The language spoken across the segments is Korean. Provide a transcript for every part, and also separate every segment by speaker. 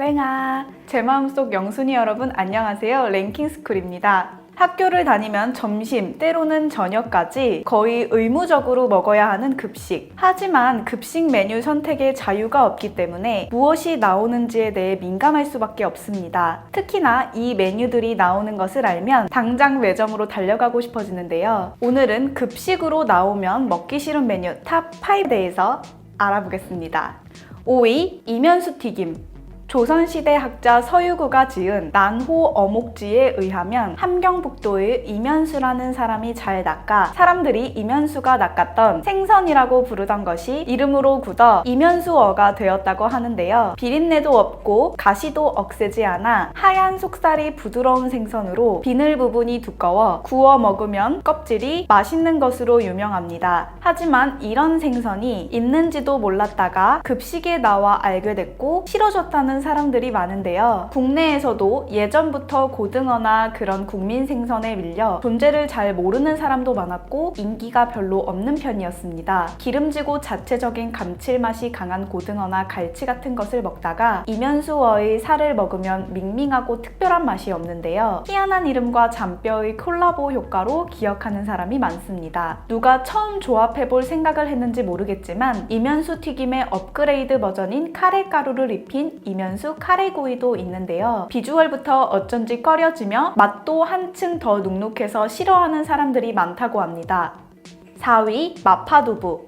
Speaker 1: 랭아, 제 마음속 영순이 여러분 안녕하세요. 랭킹스쿨입니다. 학교를 다니면 점심, 때로는 저녁까지 거의 의무적으로 먹어야 하는 급식. 하지만 급식 메뉴 선택에 자유가 없기 때문에 무엇이 나오는지에 대해 민감할 수밖에 없습니다. 특히나 이 메뉴들이 나오는 것을 알면 당장 매점으로 달려가고 싶어지는데요. 오늘은 급식으로 나오면 먹기 싫은 메뉴 탑 5에 대해서 알아보겠습니다. 5위 이면수 튀김 조선시대 학자 서유구가 지은 난호 어목지에 의하면 함경북도의 이면수라는 사람이 잘 낚아 사람들이 이면수가 낚았던 생선이라고 부르던 것이 이름으로 굳어 이면수어가 되었다고 하는데요. 비린내도 없고 가시도 억세지 않아 하얀 속살이 부드러운 생선으로 비늘 부분이 두꺼워 구워 먹으면 껍질이 맛있는 것으로 유명합니다. 하지만 이런 생선이 있는지도 몰랐다가 급식에 나와 알게 됐고 싫어졌다는 사람들이 많은데요. 국내에서도 예전부터 고등어나 그런 국민 생선에 밀려 존재를 잘 모르는 사람도 많았고 인기가 별로 없는 편이었습니다. 기름지고 자체적인 감칠맛이 강한 고등어나 갈치 같은 것을 먹다가 이면수어의 살을 먹으면 밍밍하고 특별한 맛이 없는데요. 희한한 이름과 잔뼈의 콜라보 효과로 기억하는 사람이 많습니다. 누가 처음 조합해볼 생각을 했는지 모르겠지만 이면수 튀김의 업그레이드 버전인 카레 가루를 입힌 이면 수 카레구이도 있는데요. 비주얼부터 어쩐지 꺼려지며 맛도 한층 더 눅눅해서 싫어하는 사람들이 많다고 합니다. 4위 마파두부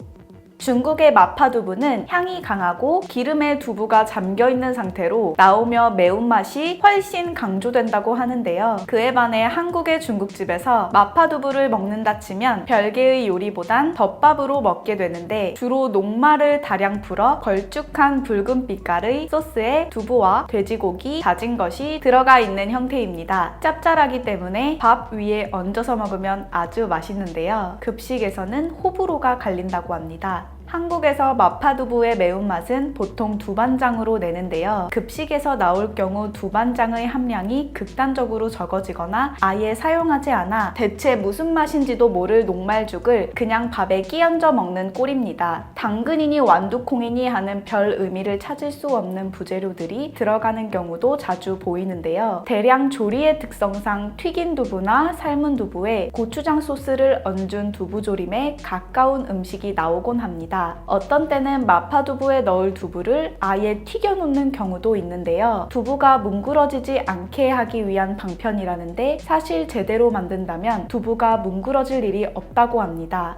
Speaker 1: 중국의 마파두부는 향이 강하고 기름에 두부가 잠겨 있는 상태로 나오며 매운맛이 훨씬 강조된다고 하는데요. 그에 반해 한국의 중국집에서 마파두부를 먹는다 치면 별개의 요리보단 덮밥으로 먹게 되는데 주로 녹말을 다량 풀어 걸쭉한 붉은 빛깔의 소스에 두부와 돼지고기, 다진 것이 들어가 있는 형태입니다. 짭짤하기 때문에 밥 위에 얹어서 먹으면 아주 맛있는데요. 급식에서는 호불호가 갈린다고 합니다. 한국에서 마파두부의 매운맛은 보통 두반장으로 내는데요. 급식에서 나올 경우 두반장의 함량이 극단적으로 적어지거나 아예 사용하지 않아 대체 무슨 맛인지도 모를 녹말죽을 그냥 밥에 끼얹어 먹는 꼴입니다. 당근이니 완두콩이니 하는 별 의미를 찾을 수 없는 부재료들이 들어가는 경우도 자주 보이는데요. 대량 조리의 특성상 튀긴 두부나 삶은 두부에 고추장 소스를 얹은 두부조림에 가까운 음식이 나오곤 합니다. 어떤 때는 마파두부에 넣을 두부를 아예 튀겨 놓는 경우도 있는데요. 두부가 뭉그러지지 않게 하기 위한 방편이라는데 사실 제대로 만든다면 두부가 뭉그러질 일이 없다고 합니다.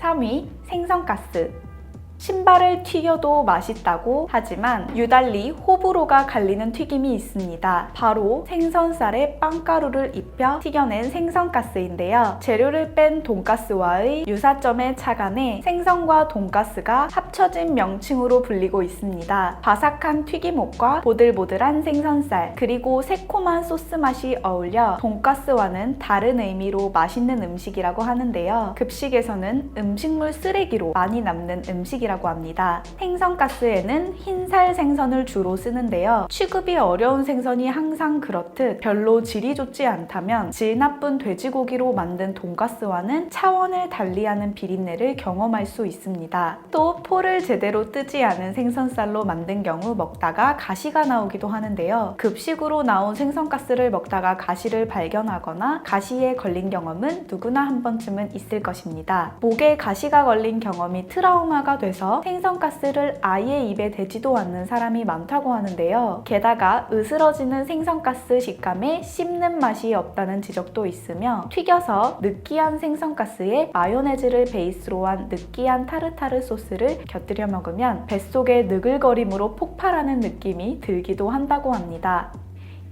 Speaker 1: 3위 생선가스 신발을 튀겨도 맛있다고 하지만 유달리 호불호가 갈리는 튀김이 있습니다. 바로 생선살에 빵가루를 입혀 튀겨낸 생선가스인데요. 재료를 뺀 돈가스와의 유사점에 착안해 생선과 돈가스가 합쳐진 명칭으로 불리고 있습니다. 바삭한 튀김옷과 보들보들한 생선살 그리고 새콤한 소스 맛이 어울려 돈가스와는 다른 의미로 맛있는 음식이라고 하는데요. 급식에서는 음식물 쓰레기로 많이 남는 음식이라고 가스라고 합니다. 생선가스에는 흰살 생선을 주로 쓰는데요. 취급이 어려운 생선이 항상 그렇듯 별로 질이 좋지 않다면 질 나쁜 돼지고기로 만든 돈가스와는 차원을 달리하는 비린내를 경험할 수 있습니다. 또 포를 제대로 뜨지 않은 생선살로 만든 경우 먹다가 가시가 나오기도 하는데요. 급식으로 나온 생선가스를 먹다가 가시를 발견하거나 가시에 걸린 경험은 누구나 한 번쯤은 있을 것입니다. 목에 가시가 걸린 경험이 트라우마가 돼서 생선가스를 아예 입에 대지도 않는 사람이 많다고 하는데요. 게다가 으스러지는 생선가스 식감에 씹는 맛이 없다는 지적도 있으며 튀겨서 느끼한 생선가스에 마요네즈를 베이스로 한 느끼한 타르타르 소스를 곁들여 먹으면 뱃속에 느글거림으로 폭발하는 느낌이 들기도 한다고 합니다.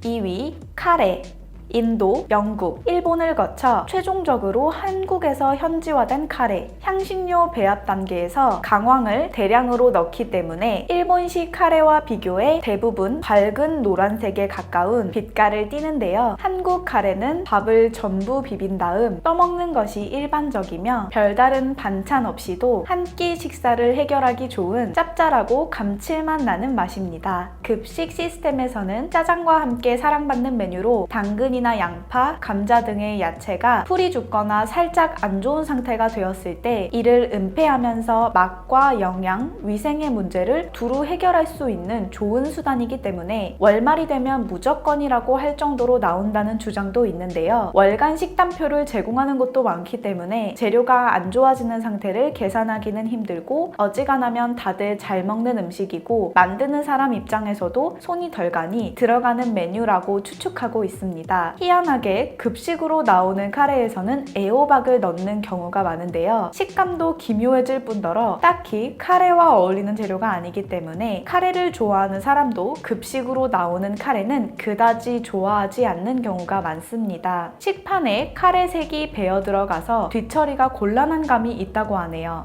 Speaker 1: 2위 카레 인도, 영국, 일본을 거쳐 최종적으로 한국에서 현지화된 카레, 향신료 배합 단계에서 강황을 대량으로 넣기 때문에 일본식 카레와 비교해 대부분 밝은 노란색에 가까운 빛깔을 띠는데요. 한국 카레는 밥을 전부 비빈 다음 떠먹는 것이 일반적이며 별다른 반찬 없이도 한 끼 식사를 해결하기 좋은 짭짤하고 감칠맛 나는 맛입니다. 급식 시스템에서는 짜장과 함께 사랑받는 메뉴로 당근이 당근이나 양파, 감자 등의 야채가 풀이 죽거나 살짝 안 좋은 상태가 되었을 때 이를 은폐하면서 맛과 영양, 위생의 문제를 두루 해결할 수 있는 좋은 수단이기 때문에 월말이 되면 무조건이라고 할 정도로 나온다는 주장도 있는데요. 월간 식단표를 제공하는 곳도 많기 때문에 재료가 안 좋아지는 상태를 계산하기는 힘들고 어지간하면 다들 잘 먹는 음식이고 만드는 사람 입장에서도 손이 덜 가니 들어가는 메뉴라고 추측하고 있습니다. 희한하게 급식으로 나오는 카레에서는 애호박을 넣는 경우가 많은데요. 식감도 기묘해질 뿐더러 딱히 카레와 어울리는 재료가 아니기 때문에 카레를 좋아하는 사람도 급식으로 나오는 카레는 그다지 좋아하지 않는 경우가 많습니다. 식판에 카레 색이 배어 들어가서 뒤처리가 곤란한 감이 있다고 하네요.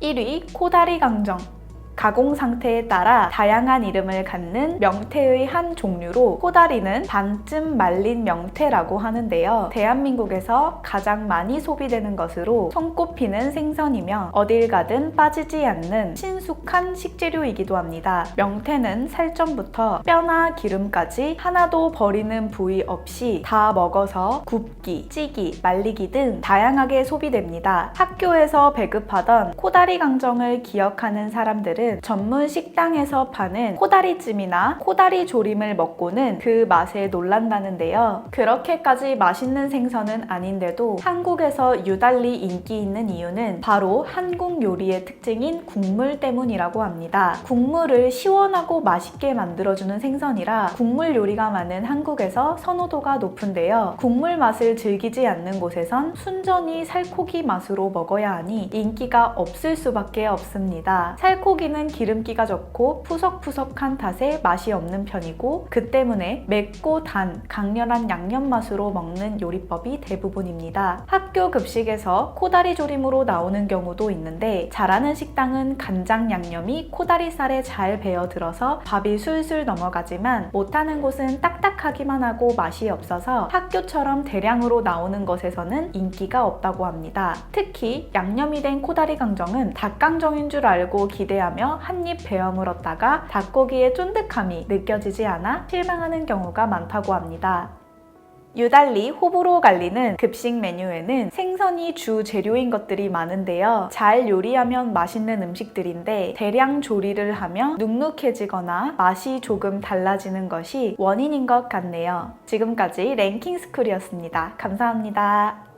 Speaker 1: 1위 코다리 강정 가공 상태에 따라 다양한 이름을 갖는 명태의 한 종류로 코다리는 반쯤 말린 명태라고 하는데요. 대한민국에서 가장 많이 소비되는 것으로 손꼽히는 생선이며 어딜 가든 빠지지 않는 친숙한 식재료이기도 합니다. 명태는 살점부터 뼈나 기름까지 하나도 버리는 부위 없이 다 먹어서 굽기, 찌기, 말리기 등 다양하게 소비됩니다. 학교에서 배급하던 코다리 강정을 기억하는 사람들은 전문 식당에서 파는 코다리찜이나 코다리 조림을 먹고는 그 맛에 놀란다는데요. 그렇게까지 맛있는 생선은 아닌데도 한국에서 유달리 인기 있는 이유는 바로 한국 요리의 특징인 국물 때문이라고 합니다. 국물을 시원하고 맛있게 만들어주는 생선이라 국물 요리가 많은 한국에서 선호도가 높은데요. 국물 맛을 즐기지 않는 곳에선 순전히 살코기 맛으로 먹어야 하니 인기가 없을 수밖에 없습니다. 살코기 는 기름기가 적고 푸석푸석한 탓에 맛이 없는 편이고 그 때문에 맵고 단, 강렬한 양념 맛으로 먹는 요리법이 대부분입니다. 학교 급식에서 코다리 조림으로 나오는 경우도 있는데 잘하는 식당은 간장 양념이 코다리 살에 잘 배어 들어서 밥이 술술 넘어가지만 못하는 곳은 딱딱하기만 하고 맛이 없어서 학교처럼 대량으로 나오는 것에서는 인기가 없다고 합니다. 특히 양념이 된 코다리 강정은 닭강정인 줄 알고 기대 하며 한 입 베어 물었다가 닭고기의 쫀득함이 느껴지지 않아 실망하는 경우가 많다고 합니다. 유달리 호불호 갈리는 급식 메뉴에는 생선이 주 재료인 것들이 많은데요. 잘 요리하면 맛있는 음식들인데 대량 조리를 하며 눅눅해지거나 맛이 조금 달라지는 것이 원인인 것 같네요. 지금까지 랭킹 스쿨이었습니다. 감사합니다.